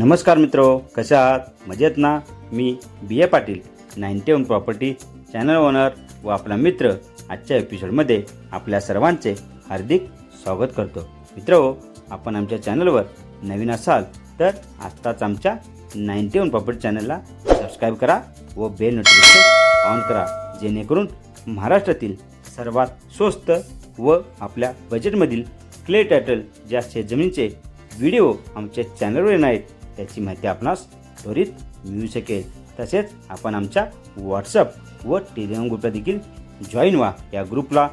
नमस्कार मित्र कशा आहात? मजेत ना? मी B A Patil ninety one property channel owner व आपला मित्र आजच्या एपिसोडमध्ये आपल्या सर्वांचे हार्दिक स्वागत करतो. मित्र आपण आमच्या चॅनलवर नवीन असाल तर आत्ताच आमच्या नाईन्टी वन प्रॉपर्टी चॅनलला सबस्क्राईब करा व बेल नोटिफिकेशन ऑन करा जेणेकरून महाराष्ट्रातील सर्वात स्वस्त व आपल्या बजेटमधील क्ले टायटल ज्या शेतजमिनीचे व्हिडिओ आमच्या चॅनलवर येणार आहेत त्याची माहिती आपणास त्वरित मिळू शकेल. तसेच आपण आमच्या व्हॉट्सअप व टेलिग्राम ग्रुपला देखील जॉईन व्हा. या ग्रुपला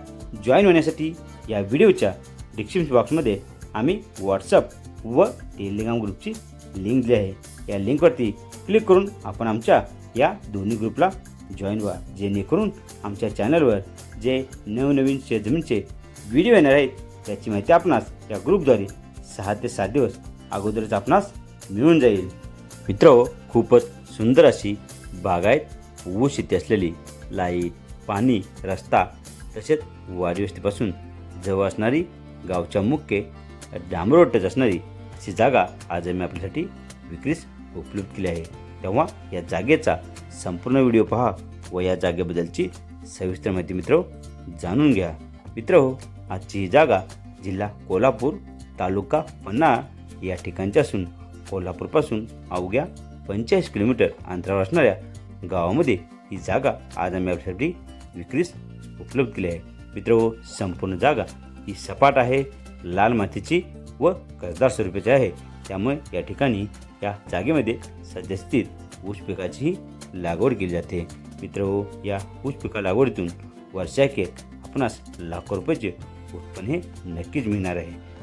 जॉईन होण्यासाठी या व्हिडिओच्या डिस्क्रिप्शन बॉक्समध्ये आम्ही व्हॉट्सअप व टेलिग्राम ग्रुपची लिंक दिली आहे. या लिंकवरती क्लिक करून आपण आमच्या या दोन्ही ग्रुपला जॉईन व्हा. जेणेकरून आमच्या चॅनलवर जे नवनवीन शेतजमीनचे व्हिडिओ येणार आहेत त्याची माहिती आपणास या ग्रुपद्वारे सहा ते सात दिवस अगोदरच आपणास मिळून जाईल. मित्र हो, खूपच सुंदर अशी बागायत ऊस शेती असलेली लाइट पाणी रस्ता तसेच वाडी वस्तीपासून जवळ असणारी गावच्या मुख्य डांबरोटच असणारी अशी जागा आज आम्ही आपल्यासाठी विक्रीस उपलब्ध केली आहे. तेव्हा या जागेचा संपूर्ण व्हिडिओ पहा व या जागेबद्दलची सविस्तर माहिती मित्र हो, जाणून घ्या. मित्र हो आजची ही जागा जिल्हा कोल्हापूर तालुका पन्हाळा या ठिकाणची असून कोल्हापूरपासून अवघ्या पंचेचाळीस किलोमीटर अंतरावर असणाऱ्या गावामध्ये ही जागा आज आम्ही आपल्यासाठी विक्रीस उपलब्ध केली आहे. मित्र हो, संपूर्ण जागा ही सपाट आहे लाल मातीची व कसदार स्वरूपाची आहे. त्यामुळे या ठिकाणी या जागेमध्ये सद्यस्थित ऊस पिकाचीही लागवड केली जाते. मित्र हो, या ऊस पिका लागवडीतून वर्षाखेर आपणास लाखो रुपयाचे उत्पन्न हे नक्कीच मिळणार आहे.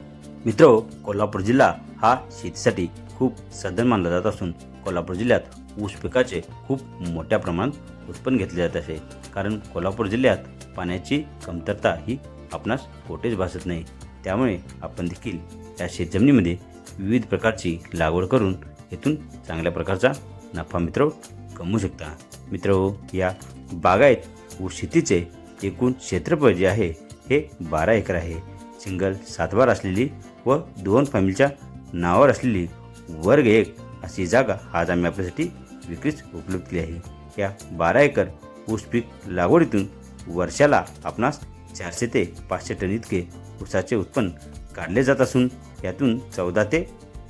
मित्र हो, कोल्हापूर जिल्हा हा शेतीसाठी खूप सधन मानला जात असून कोल्हापूर जिल्ह्यात ऊस पिकाचे खूप मोठ्या प्रमाणात उत्पन्न घेतले जात असे. कारण कोल्हापूर जिल्ह्यात पाण्याची कमतरता ही आपणास कोठेच भासत नाही. त्यामुळे आपण देखील या शेतजमिनीमध्ये विविध प्रकारची लागवड करून येथून चांगल्या प्रकारचा नफा मित्र हो, कमवू शकता. मित्र हो, या बागायत ऊस शेतीचे एकूण क्षेत्रफळ जे आहे हे बारा एकर आहे. सिंगल सातबार असलेली व दोन फॅमिलीच्या नावावर असलेली वर्ग एक अशी जागा आज आम्ही आपल्यासाठी विक्रीस उपलब्ध केली आहे. या बारा एकर ऊस पीक लागवडीतून वर्षाला आपणास चारशे ते पाचशे टन इतके ऊसाचे उत्पन्न काढले जात असून यातून चौदा ते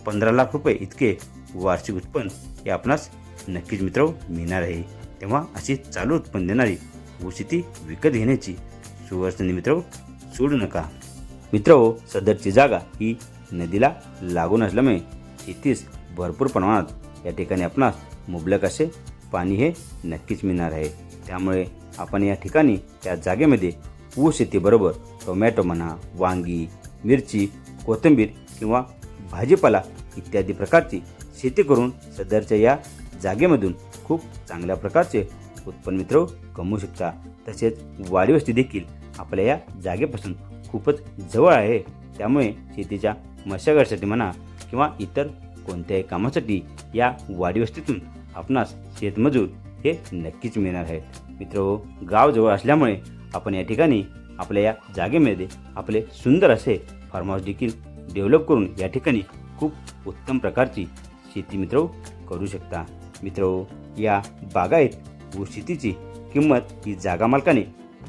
पंधरा लाख रुपये इतके वार्षिक उत्पन्न हे आपणास नक्कीच मित्र मिळणार आहे. तेव्हा अशी चालू उत्पन्न देणारी ऊस शेती विकत घेण्याची सुवर्षनी मित्र सोडू नका. मित्र सदरची जागा ही नदीला लागून असल्यामुळे तिथेच भरपूर प्रमाणात या ठिकाणी आपणास मुबलक असे पाणी हे नक्कीच मिळणार आहे. त्यामुळे आपण या ठिकाणी त्या जागेमध्ये ऊस शेतीबरोबर टोमॅटो म्हणा वांगी मिरची कोथिंबीर किंवा भाजीपाला इत्यादी प्रकारची शेती करून सदरच्या या जागेमधून खूप चांगल्या प्रकारचे उत्पन्न मित्र कमवू शकता. तसेच वाडीवस्ती देखील आपल्या या जागेपासून खूपच जवळ आहे. त्यामुळे शेतीच्या मशागतीसाठी म्हणा किंवा इतर कोणत्याही कामासाठी या वाडीवस्तीतून आपणास शेतमजूर हे नक्कीच मिळणार आहेत. मित्र हो, गाव जवळ असल्यामुळे आपण या ठिकाणी आपल्या या जागेमध्ये आपले सुंदर असे फार्म हाऊस देखील डेव्हलप करून या ठिकाणी खूप उत्तम प्रकारची शेती मित्र हो, करू शकता. मित्र हो, या बागायत व शेतीची किंमत ही जागा मालकाने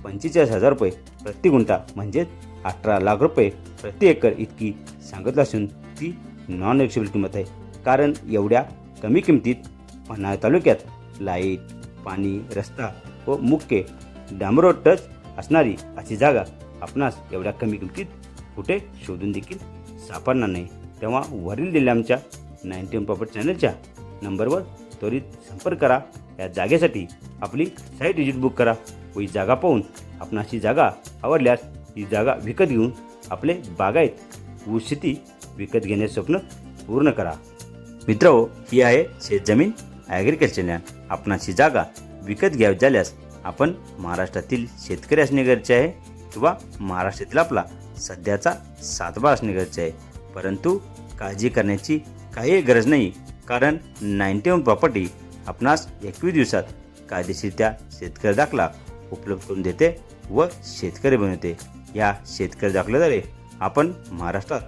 पंचेचाळीस हजार रुपये प्रति गुंठा म्हणजेच अठरा लाख रुपये प्रति एकर इतकी सांगितलं असून ती नॉन एक्सेबल किंमत आहे. कारण एवढ्या कमी किमतीत पन्हाळा तालुक्यात लाइट पाणी रस्ता व मुख्य डांबरोड टच असणारी अशी जागा आपणास एवढ्या कमी किमतीत कुठे शोधून देखील सापडणार नाही. तेव्हा वरील दिलेल्या आमच्या नाईन्टी वन प्रॉपर्टी चॅनलच्या नंबरवर त्वरित संपर्क करा. या जागेसाठी आपली साईट विजिट बुक करा. व ही जागा पाहून आपणास ही जागा आवडल्यास ही जागा विकत घेऊन आपले बागायत ऊस शेती विकत घेण्याचे स्वप्न पूर्ण करा. मित्र ही आहे शेतजमीन. ॲग्रिकल्चर लँड जागा विकत घ्यावी झाल्यास आपण महाराष्ट्रातील शेतकरी असणे गरजेचे आहे किंवा महाराष्ट्रातील आपला सध्याचा सातबार असणे गरजेचे आहे. परंतु काळजी करण्याची काही गरज नाही कारण नाईन्टी वन प्रॉपर्टी आपणास एकवीस दिवसात कायदेशीर शेतकरी दाखला उपलब्ध करून देते व शेतकरी बनवते. या शेतकरी दाखल्याद्वारे आपण महाराष्ट्रात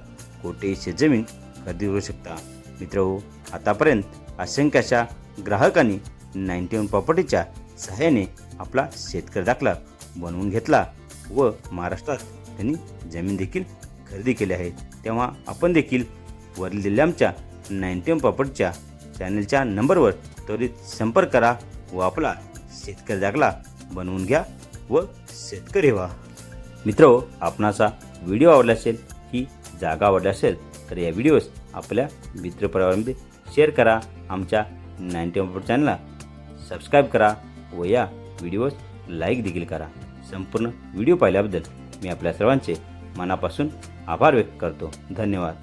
कोटी शेतजमीन खरेदी करू शकता. मित्र हो, आतापर्यंत असंख्य अशा ग्राहकांनी नाईन्टी वन प्रॉपर्टीच्या सहाय्याने आपला शेतकरी दाखला बनवून घेतला व महाराष्ट्रात त्यांनी जमीन देखील खरेदी केली आहे. तेव्हा आपण देखील वरील दिलेल्या आमच्या नाईन्टी वन प्रॉपर्टीच्या चॅनलच्या नंबरवर त्वरित संपर्क करा व आपला शेतकरी दाखला बनवून घ्या व शेतकरी व्हा. मित्र आपणाचा व्हिडिओ आवडला असेल ही जागा आवडली असेल तर या व्हिडिओज आपल्या मित्रपरिवारामध्ये शेअर करा. आमच्या नाईन्टी वन चॅनलला सबस्क्राईब करा व या व्हिडिओज लाईक देखील करा. संपूर्ण व्हिडिओ पाहिल्याबद्दल मी आपल्या सर्वांचे मनापासून आभार व्यक्त करतो. धन्यवाद.